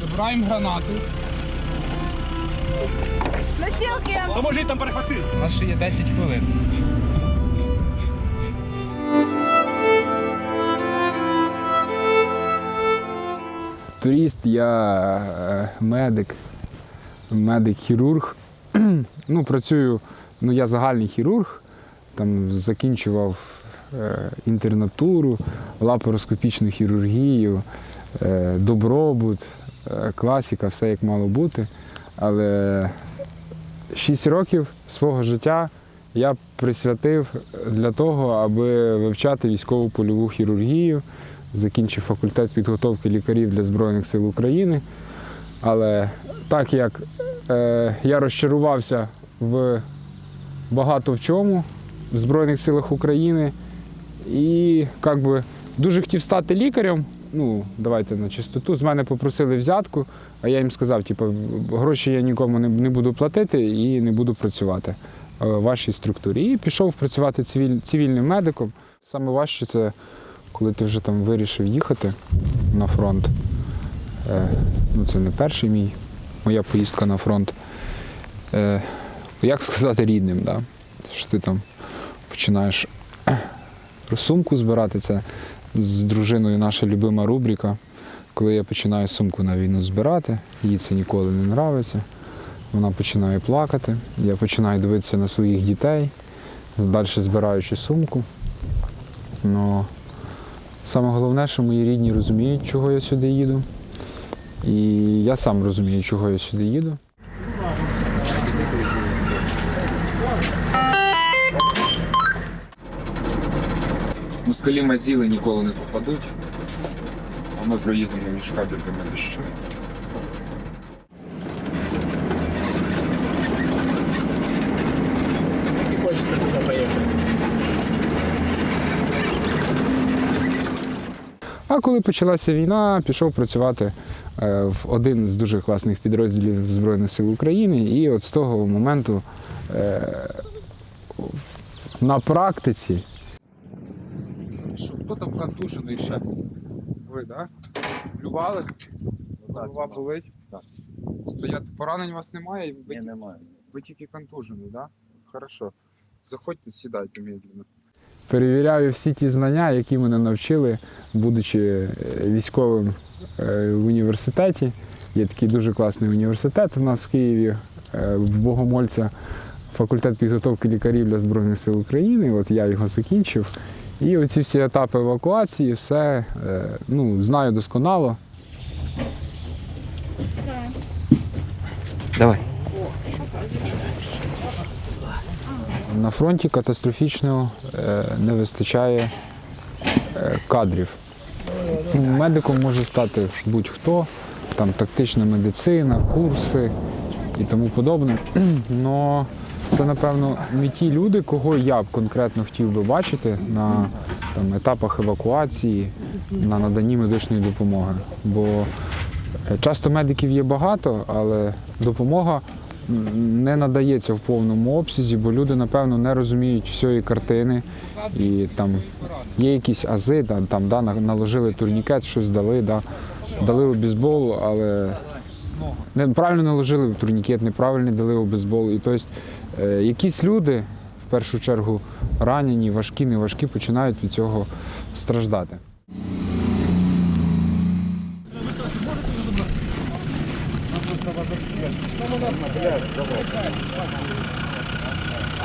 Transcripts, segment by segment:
Забираємо гранату. Носілки! Поможіть там перехватити. У нас ще є 10 хвилин. Турист, я е, медик, медик-хірург. ну, працюю, ну я загальний хірург, там закінчував е, інтернатуру, лапароскопічну хірургію, добробут, е, класіка, все як мало бути. Але 6 років свого життя я присвятив для того, аби вивчати військову польову хірургію. Закінчив факультет підготовки лікарів для Збройних сил України. Але так як е, я розчарувався в багато в чому в Збройних силах України і як би, дуже хотів стати лікарем. Ну, давайте на чистоту. З мене попросили взятку, а я їм сказав, типу, гроші я нікому не, не буду платити і не буду працювати е, в вашій структурі. І пішов працювати цивіль, цивільним медиком. Саме важче це коли ти вже там вирішив їхати на фронт. Е, ну, це не перший мій, моя поїздка на фронт. Е, як сказати рідним, да? що ти там починаєш сумку збирати. Це з дружиною наша любима рубрика. Коли я починаю сумку на війну збирати, їй це ніколи не подобається. Вона починає плакати, я починаю дивитися на своїх дітей, далі збираючи сумку. Но саме головне, що мої рідні розуміють, чого я сюди їду. І я сам розумію, чого я сюди їду. Москалі мазіли ніколи не попадуть, а ми проїдемо між кабельками дощу. Хочеться туди поїхати. А коли почалася війна, пішов працювати е, в один з дуже класних підрозділів Збройних сил України. І от з того моменту е, на практиці. Хто там контужений ще? Ви, так? Плювали? Голова болить? Так. Стояти поранень у вас немає? Ви, Ні, немає. ви тільки контужений, так? Да? Хорошо. Заходьте, сідайте медленно. Перевіряю всі ті знання, які мене навчили, будучи е, військовим е, в університеті. Є такий дуже класний університет у нас в Києві, е, в Богомольця, факультет підготовки лікарів для Збройних сил України. От я його закінчив. І оці всі етапи евакуації, все е, ну, знаю досконало. Давай. На фронті катастрофічно е, не вистачає е, кадрів. Медиком може стати будь-хто, там тактична медицина, курси і тому подобне. Но це, напевно, не ті люди, кого я б конкретно хотів би бачити на там, етапах евакуації, на наданні медичної допомоги. Бо е, часто медиків є багато, але допомога не надається в повному обсязі, бо люди, напевно, не розуміють всієї картини. І там є якісь ази, там да, наложили турнікет, щось дали, да, дали обізбол, але неправильно наложили турнікет, неправильно дали обезбол. І тобто, якісь люди, в першу чергу, ранені, важкі, неважкі, починають від цього страждати.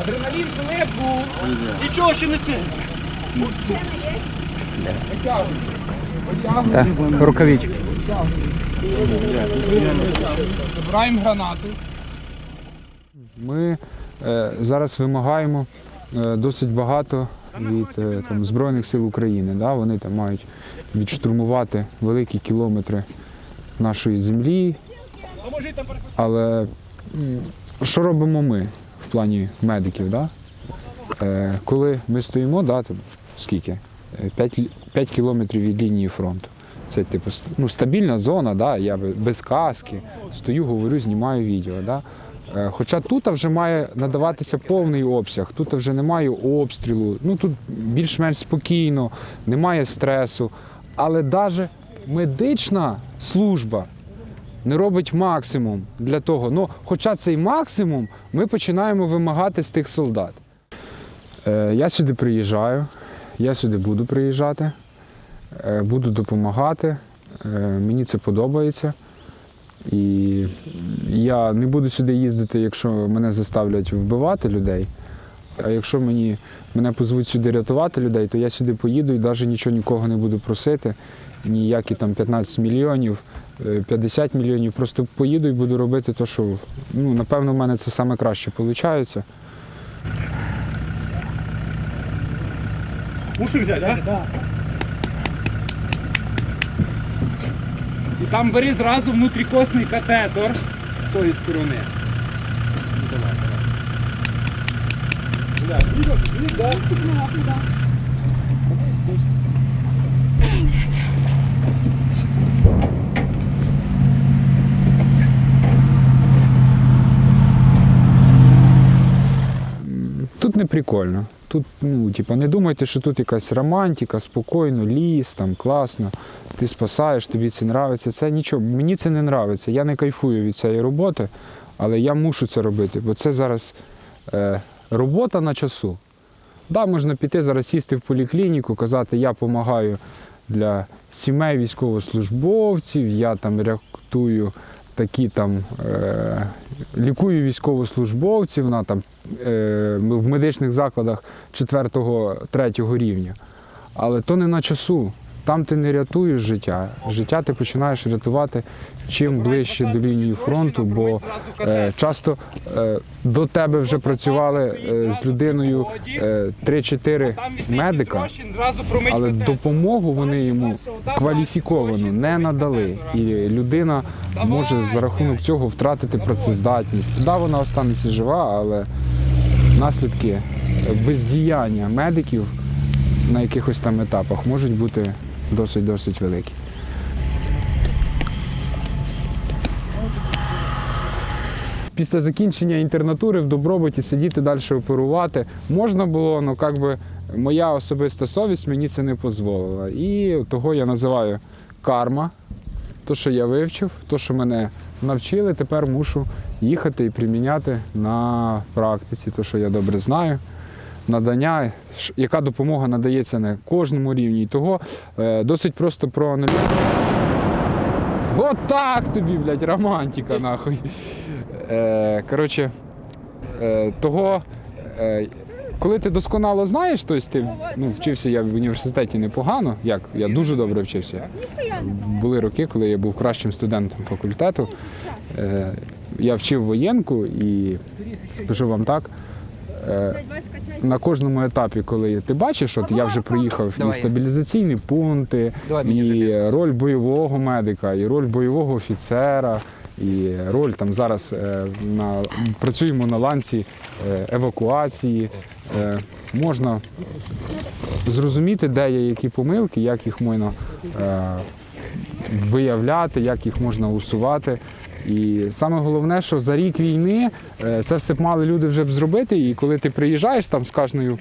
Адреналін клепку. Нічого ще не це. Рукавички. Забираємо гранату. Ми е, зараз вимагаємо е, досить багато від е, там, Збройних сил України. Да? Вони там мають відштурмувати великі кілометри нашої землі. Але що робимо ми в плані медиків? Да? Е, коли ми стоїмо, да, там, скільки? 5, 5 кілометрів від лінії фронту. Це типу ну, стабільна зона, да? я без каски, стою, говорю, знімаю відео. Да? Е, Хоча тут вже має надаватися повний обсяг, тут вже немає обстрілу, ну тут більш-менш спокійно, немає стресу. Але навіть медична служба не робить максимум для того. Ну, хоча цей максимум ми починаємо вимагати з тих солдат. Е, я сюди приїжджаю, я сюди буду приїжджати, е, буду допомагати. Е, мені це подобається. І я не буду сюди їздити, якщо мене заставлять вбивати людей. А якщо мені, мене позвуть сюди рятувати людей, то я сюди поїду і навіть нічого нікого не буду просити. Ніякі там 15 мільйонів, е, 50 мільйонів. Просто поїду і буду робити те, що ну, напевно, в мене це саме краще виходить. Уши взять, а? І там бери зразу внутрікосний катетор з тої сторони. Блядь, видишь? Видишь, да? Тут не прикольно. Тут, ну, типа, не думайте, що тут якась романтика, спокійно, ліс, там класно, ти спасаєш, тобі це нравиться. Це нічого, мені це не нравиться. Я не кайфую від цієї роботи, але я мушу це робити, бо це зараз е, робота на часу. Да, можна піти зараз сісти в поліклініку, казати, я допомагаю для сімей військовослужбовців, я там рятую такі там е, лікую військовослужбовців на там е, в медичних закладах 4-3 рівня. Але то не на часу. Там ти не рятуєш життя. Життя ти починаєш рятувати чим ближче до лінії фронту, бо е, часто е, до тебе вже працювали е, з людиною е, 3-4 медика, але допомогу вони йому кваліфіковану не надали. І людина може за рахунок цього втратити працездатність. Да, вона останеться жива, але наслідки бездіяння медиків на якихось там етапах можуть бути досить-досить великі. Після закінчення інтернатури в добробуті сидіти далі оперувати можна було, але як би моя особиста совість мені це не дозволила. І того я називаю карма. То, що я вивчив, то, що мене навчили, тепер мушу їхати і приміняти на практиці, то, що я добре знаю. Надання, яка допомога надається на кожному рівні. І того е, досить просто проаналізувати. От так тобі, блядь, романтика, нахуй. Е, коротше, е, того, коли ти досконало знаєш, тобто ти ну, вчився я в університеті непогано, як я дуже добре вчився. Були роки, коли я був кращим студентом факультету. Я вчив воєнку і скажу вам так. На кожному етапі, коли ти бачиш, от я вже проїхав і стабілізаційні пункти, і роль бойового медика, і роль бойового офіцера, і роль там зараз е, на працюємо на ланці е, евакуації. Е, Можна зрозуміти, де є які помилки, як їх можна е, виявляти, як їх можна усувати. І саме головне, що за рік війни е, це все б мали люди вже б зробити. І коли ти приїжджаєш там з кожною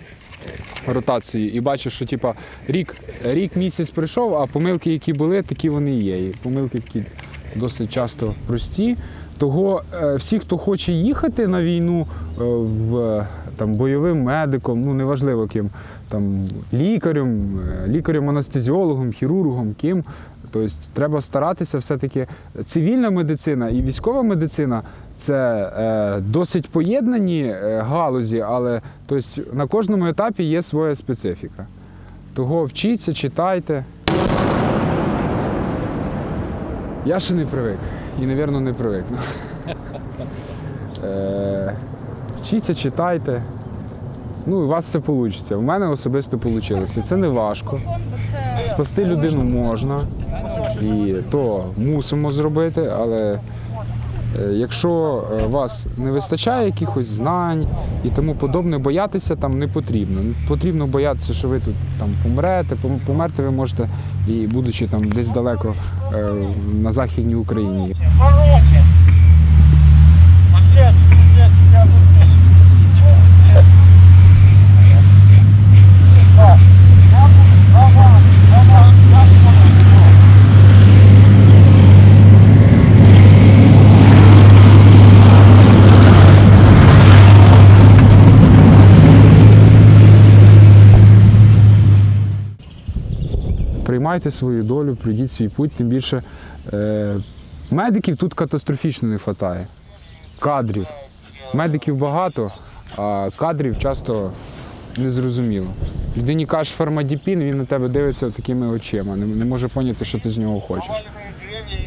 ротацією і бачиш, що типа рік, рік місяць пройшов, а помилки, які були, такі вони є. І помилки такі досить часто прості. Того е, всі, хто хоче їхати на війну е, в там бойовим медиком, ну неважливо ким, там лікарем, лікарем-анестезіологом, хірургом, ким. Тобто треба старатися все-таки цивільна медицина і військова медицина це е, досить поєднані е, галузі, але тобто, на кожному етапі є своя специфіка. Того вчіться, читайте. Я ще не привик і, мабуть, не привикну. Е, Вчіться, читайте. Ну, у вас все вийде. У мене особисто вийшло. Це не важко. Спасти людину можна, і то мусимо зробити, але е, якщо е, вас не вистачає якихось знань і тому подобне, боятися там не потрібно. Потрібно боятися, що ви тут там помрете. Померти ви можете і будучи там десь далеко е, на Західній Україні. Майте свою долю, пройдіть свій путь, тим більше е, медиків тут катастрофічно не вистачає. Кадрів. Медиків багато, а кадрів часто незрозуміло. Людині кажеш фармадіпін, він на тебе дивиться такими очима, не, не може поняти, що ти з нього хочеш.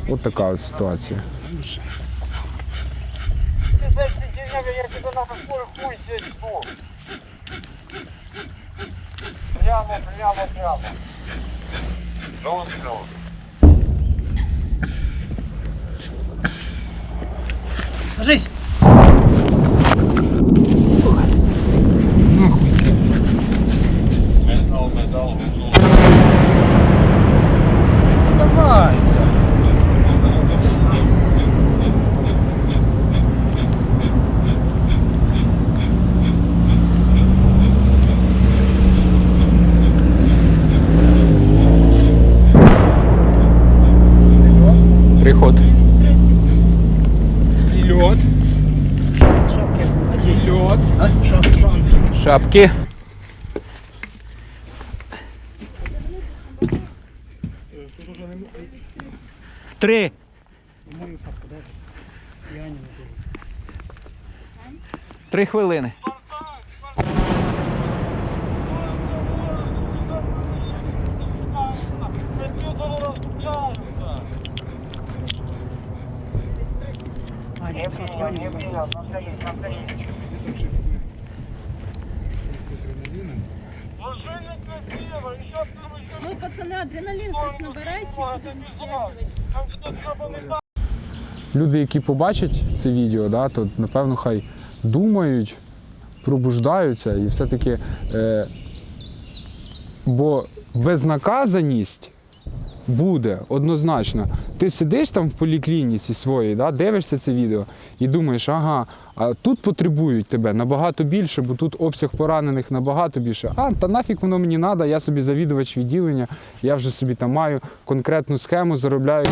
От така от ситуація. Прямо, прямо, прямо. Ну, все. Ложись. Шапки. Льот. Шапки. Шапки. Шапки. Тут уже не Три. Три хвилини. А, не, шапку, я не могу. Ну, пацаны, адреналин хоть набирайте. Люди, які побачать це відео, да, то напевно хай думають, пробуждаються і все-таки. Е, бо безнаказаність буде однозначно. Ти сидиш там в поліклініці своїй, да, дивишся це відео і думаєш, ага, а тут потребують тебе набагато більше, бо тут обсяг поранених набагато більше. А, та нафіг воно мені треба, я собі завідувач відділення, я вже собі там маю конкретну схему, заробляю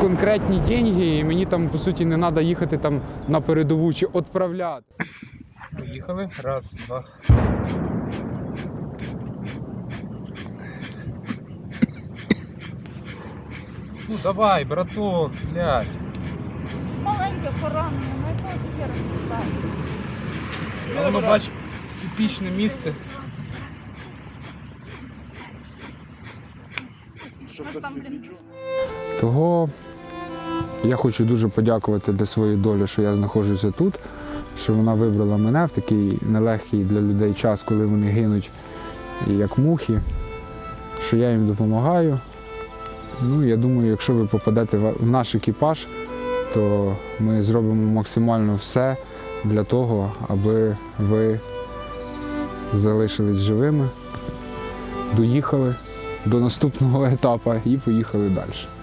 конкретні деньги, і мені там по суті не треба їхати там на передову чи відправляти. Поїхали. Раз, два. Ну давай, браток, блядь. Маленьке поранене, на якого ти хера спитаєш? А воно бач, типічне місце. Нас там, блін, Того я хочу дуже подякувати для своєї долі, що я знаходжуся тут, що вона вибрала мене в такий нелегкий для людей час, коли вони гинуть як мухи, що я їм допомагаю. Ну, я думаю, якщо ви попадете в наш екіпаж, то ми зробимо максимально все для того, аби ви залишились живими, доїхали до наступного етапу і поїхали далі.